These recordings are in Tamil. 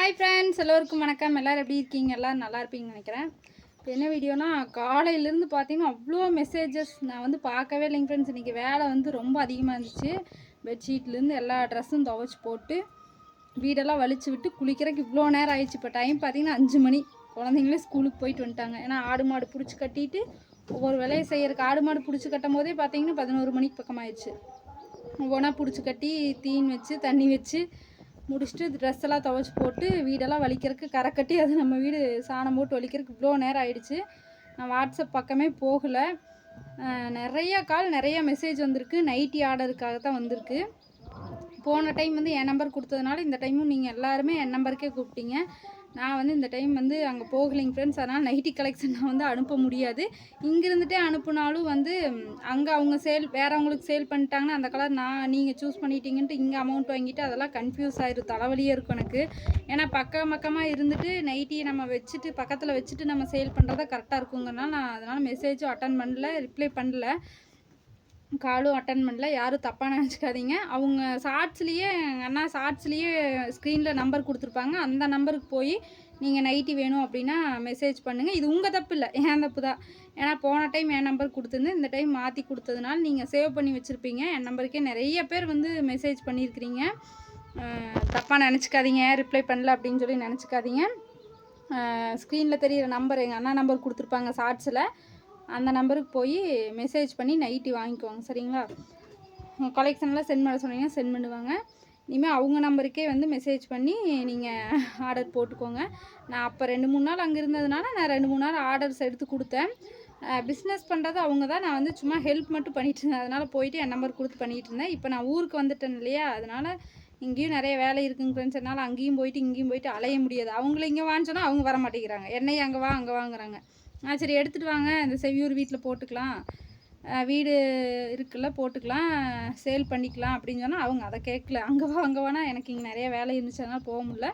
ஹாய் ஃப்ரெண்ட்ஸ் எல்லோருக்கும் வணக்கம். எல்லோரும் எப்படி இருக்கீங்க? எல்லோரும் நல்லா இருப்பீங்கன்னு நினைக்கிறேன். இப்போ என்ன வீடியோனா காலையிலேருந்து பார்த்தீங்கன்னா அவ்வளோ மெசேஜஸ் நான் வந்து பார்க்கவே இல்லைங்க ஃப்ரெண்ட்ஸ் இன்றைக்கி வேலை வந்து ரொம்ப அதிகமாக இருந்துச்சு. பெட்ஷீட்லேருந்து எல்லா ட்ரெஸ்ஸும் துவைச்சி போட்டு வீடெல்லாம் வலிச்சு விட்டு குளிக்கிறதுக்கு இவ்வளோ நேரம் ஆயிடுச்சு. இப்போ டைம் பார்த்தீங்கன்னா அஞ்சு மணி. குழந்தைங்களே ஸ்கூலுக்கு போயிட்டு வந்துட்டாங்க. ஏன்னா ஆடு மாடு பிடிச்சி கட்டிட்டு ஒவ்வொரு வேலையை செய்கிறதுக்கு ஆடு மாடு பிடிச்சி கட்டும் போதே பார்த்தீங்கன்னா பதினோரு மணிக்கு பக்கமாயிடுச்சு. ஒவ்வொன்றா பிடிச்சி கட்டி தீன் வச்சு தண்ணி வச்சு முடிச்சுட்டு ட்ரெஸ் எல்லாம் துவைச்சி போட்டு வீடெல்லாம் வலிக்கிறதுக்கு கரை கட்டி அது நம்ம வீடு சாணம் போட்டு வலிக்கிறதுக்கு இவ்வளோ நேரம் ஆயிடுச்சு. நான் வாட்ஸ்அப் பக்கமே போகலை. நிறைய கால் நிறைய மெசேஜ் வந்திருக்கு. நைட்டி ஆர்டருக்காக தான் வந்திருக்கு. போன டைம் வந்து என் நம்பர் கொடுத்ததுனால இந்த டைமும் நீங்கள் எல்லாருமே என் நம்பருக்கே கூப்பிட்டீங்க. நான் வந்து இந்த டைம் வந்து அங்கே போகலைங்க ஃப்ரெண்ட்ஸ் அதனால் நைட்டி கலெக்ஷன் நான் வந்து அனுப்ப முடியாது. இங்கிருந்துட்டே அனுப்புனாலும் வந்து அங்கே அவங்க சேல் வேறவங்களுக்கு சேல் பண்ணிட்டாங்கன்னா அந்த கலர் நான் நீங்கள் சூஸ் பண்ணிட்டீங்கன்ட்டு இங்கே அமௌண்ட் வாங்கிட்டு அதெல்லாம் கன்ஃபியூஸ் ஆயிரும். தலைவலியே இருக்கும் எனக்கு. ஏன்னா பக்கம் பக்கமாக இருந்துட்டு நைட்டியை நம்ம வச்சுட்டு பக்கத்தில் வச்சுட்டு நம்ம சேல் பண்ணுறதா கரெக்டாக இருக்குங்கன்னா நான் அதனால் மெசேஜும் அட்டன் பண்ணல ரிப்ளை பண்ணல. காலும் அட்டன் பண்ணல. யாரும் தப்பாக நினச்சிக்காதீங்க. அவங்க ஷார்ட்ஸ்லேயே எங்கள் அண்ணா ஷார்ட்ஸ்லேயே ஸ்க்ரீனில் நம்பர் கொடுத்துருப்பாங்க. அந்த நம்பருக்கு போய் நீங்கள் நைட்டி வேணும் அப்படின்னா மெசேஜ் பண்ணுங்கள் இது உங்கள் தப்பு இல்லை. என் தப்பு தான். ஏன்னா போன டைம் என் நம்பர் கொடுத்துருந்து இந்த டைம் மாற்றி கொடுத்ததுனால நீங்கள் சேவ் பண்ணி வச்சுருப்பீங்க. என் நம்பருக்கே நிறைய பேர் வந்து மெசேஜ் பண்ணியிருக்கிறீங்க. தப்பாக நினச்சிக்காதீங்க. ரிப்ளை பண்ணல அப்படின்னு சொல்லி நினச்சிக்காதீங்க. ஸ்க்ரீனில் தெரியிற நம்பர் எங்கள் அண்ணா நம்பர் கொடுத்துருப்பாங்க ஷார்ட்ஸில் அந்த நம்பருக்கு போய் மெசேஜ் பண்ணி நைட்டி வாங்கிக்குவாங்க சரிங்களா? கலெக்ஷன்லாம் சென்ட் பண்ண சொன்னீங்கன்னா சென்ட் பண்ணுவாங்க. இனிமேல் அவங்க நம்பருக்கே வந்து மெசேஜ் பண்ணி நீங்கள் ஆர்டர் போட்டுக்கோங்க. நான் அப்போ ரெண்டு மூணு நாள் அங்கே இருந்ததுனால நான் ரெண்டு மூணு நாள் ஆர்டர்ஸ் எடுத்து கொடுத்தேன். பிஸ்னஸ் பண்ணுறது அவங்க தான். நான் வந்து சும்மா ஹெல்ப் மட்டும் பண்ணிகிட்டு இருந்தேன். அதனால் போயிட்டு என் நம்பர் கொடுத்து பண்ணிகிட்டு இருந்தேன். இப்போ நான் ஊருக்கு வந்துட்டேன் இல்லையா? அதனால் இங்கேயும் நிறைய வேலை இருக்குங்க ஃப்ரெண்ட்ஸ் என்னால் அங்கேயும் போயிட்டு இங்கேயும் போயிட்டு அலைய முடியாது. அவங்கள இங்கே வான்னு சொன்னால் அவங்க வர மாட்டேங்கிறாங்க. என்னையும் அங்கே வா அங்கே வாங்குறாங்க. ஆ சரி எடுத்துகிட்டு வாங்க. இந்த செவியூர் வீட்டில் போட்டுக்கலாம். வீடு இருக்குல்ல போட்டுக்கலாம். சேல் பண்ணிக்கலாம் அப்படின்னு சொன்னால் அவங்க அதை கேட்கல. அங்கே வா அங்கே வானா எனக்கு இங்கே நிறைய வேலை இருந்துச்சு அதனால் போக முடியல.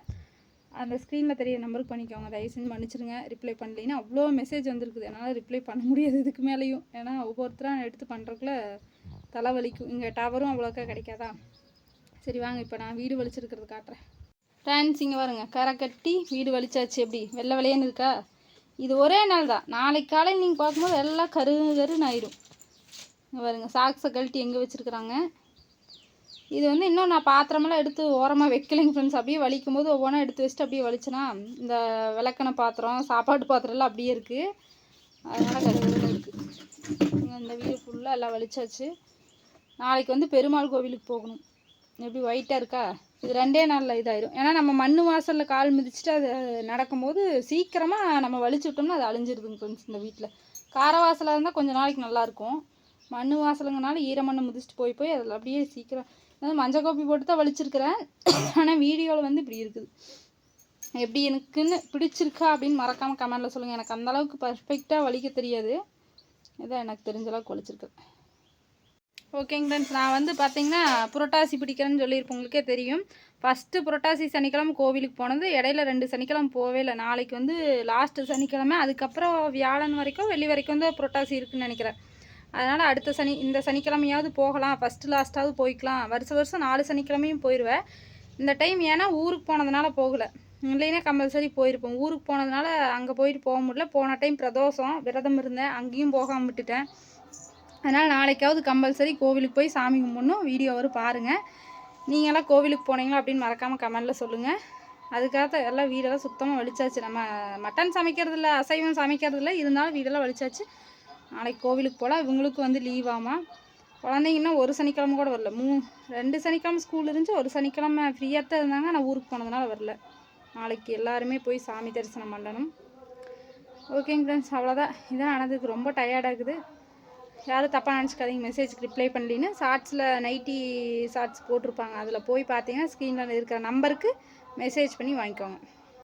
அந்த ஸ்க்ரீனில் தெரிய நம்பருக்கு பண்ணிக்கோங்க. தயவு செஞ்சு மன்னிச்சிருங்க. ரிப்ளை பண்ணலைன்னா அவ்வளோ மெசேஜ் வந்திருக்குது. என்னால் ரிப்ளை பண்ண முடியாது இதுக்கு மேலேயும். ஏன்னா ஒவ்வொருத்தரும் எடுத்து பண்ணுறதுக்குள்ள தலைவலிக்கும் இங்கே டவரும் அவ்வளோக்கா கிடைக்காதா? சரி வாங்க இப்போ நான் வீடு வலிச்சிருக்கிறது காட்டுறேன். ஃப்ரெண்ட்ஸ் இங்கே பாருங்க. கரை கட்டி வீடு வலிச்சாச்சு எப்படி? வெள்ளை விளையன்னு இருக்கா? இது ஒரே நாள் தான். நாளைக்கு காலையில் நீங்கள் பார்க்கும்போது எல்லாம் கரு கருன்னு ஆயிடும் இங்கே சாக்ஸை கழட்டி எங்கே வச்சுருக்குறாங்க? இது வந்து இன்னும் நான் பாத்திரமெல்லாம் எடுத்து ஓரமாக வைக்கலைங்க ஃப்ரெண்ட்ஸ் அப்படியே வலிக்கும் போது ஒவ்வொன்றா எடுத்து வச்சுட்டு அப்படியே வலிச்சேனா இந்த விளக்கண பாத்திரம் சாப்பாட்டு பாத்திரம்லாம் அப்படியே இருக்குது அதனால் கருகருன்னு இருக்குது இந்த வீடு ஃபுல்லாக எல்லாம் வலிச்சாச்சு. நாளைக்கு வந்து பெருமாள் கோவிலுக்கு போகணும். எப்படி ஒயிட்டாக இருக்கா? இது ரெண்டே நாளில் இதாயிரும். ஏன்னா நம்ம மண் வாசலில் கால் மிதிச்சுட்டு அது நடக்கும்போது சீக்கிரமாக நம்ம வலிச்சு விட்டோம்னா அது அழிஞ்சிருதுங்க ஃப்ரெண்ட்ஸ் இந்த வீட்டில் கார வாசலாக இருந்தால் கொஞ்சம் நாளைக்கு நல்லாயிருக்கும் மண் வாசலுங்கனால ஈரமண்ணை மிதிச்சுட்டு போய் போய் அதில் அப்படியே சீக்கிரம் அதாவது மஞ்சள் காப்பி போட்டு தான் வலிச்சிருக்கிறேன். ஆனால் வீடியோவில் வந்து இப்படி இருக்குது. எப்படி எனக்குன்னு பிடிச்சிருக்கா அப்படின்னு மறக்காமல் கமெண்டில் சொல்லுங்கள் எனக்கு அந்தளவுக்கு பர்ஃபெக்டாக வலிக்க தெரியாது. இதான் எனக்கு தெரிஞ்சளவுக்கு வலிச்சிருக்கேன் வலிச்சிருக்கு. ஓகேங்க ஃப்ரெண்ட்ஸ் நான் வந்து பார்த்தீங்கன்னா புரட்டாசி பிடிக்கிறேன்னு சொல்லியிருப்பேன் உங்களுக்கே தெரியும். ஃபஸ்ட்டு புரட்டாசி சனிக்கிழமை கோவிலுக்கு போனது இடையில ரெண்டு சனிக்கிழமை போகவே இல்லை. நாளைக்கு வந்து லாஸ்ட்டு சனிக்கிழமை அதுக்கப்புறம் வியாழன் வரைக்கும் வெள்ளி வரைக்கும் தான் புரட்டாசி இருக்குன்னு நினைக்கிறேன். அதனால் அடுத்த சனி இந்த சனிக்கிழமையாவது போகலாம். ஃபஸ்ட்டு லாஸ்ட்டாவது போய்க்கலாம். வருஷம் வருஷம் நாலு சனிக்கிழமையும் போயிடுவேன் இந்த டைம் ஏன்னா ஊருக்கு போனதுனால போகலை. இல்லைன்னா கம்பல்சரி போயிருப்போம். ஊருக்கு போனதுனால அங்கே போயிட்டு போக முடியல. போன டைம் பிரதோஷம் விரதம் இருந்தேன். அங்கேயும் போகாமல் விட்டுட்டேன். அதனால் நாளைக்காவது கம்பல்சரி கோவிலுக்கு போய் சாமி கும்பிடணும். வீடியோ வரும் பாருங்கள் நீங்களாம் கோவிலுக்கு போனீங்களா அப்படின்னு மறக்காமல் கமெண்டில் சொல்லுங்கள் அதுக்காக எல்லாம் வீடெல்லாம் சுத்தமாக வலிச்சாச்சு நம்ம மட்டன் சமைக்கிறது இல்லை அசைவம் சமைக்கிறது இல்லை இருந்தாலும் வீடெல்லாம் வலிச்சாச்சு நாளைக்கு கோவிலுக்கு போகலாம் இவங்களுக்கு வந்து லீவாமா குழந்தைங்கன்னா குழந்தைங்க இன்னும் ஒரு சனிக்கிழமை கூட வரல. மூ ரெண்டு சனிக்கிழமை ஸ்கூல் இருந்துச்சு. ஒரு சனிக்கிழமை ஃப்ரீயாக தான் இருந்தாங்க. நான் ஊருக்கு போனதுனால வரல. நாளைக்கு எல்லாருமே போய் சாமி தரிசனம் பண்ணணும். ஓகேங்க ஃப்ரெண்ட்ஸ் அவ்வளோதான் இதான் நடந்ததுக்கு ரொம்ப டயர்டாக இருக்குது. யாரும் தப்பாக நினச்சிக்காதீங்க. மெசேஜ்க்கு ரிப்ளை பண்ணலின்னு ஷார்ட்ஸில் நைட்டி ஷார்ட்ஸ் போட்டிருப்பாங்க. அதில் போய் பார்த்தீங்கன்னா ஸ்க்ரீனில் இருக்கிற நம்பருக்கு மெசேஜ் பண்ணி வாங்கிக்கோங்க.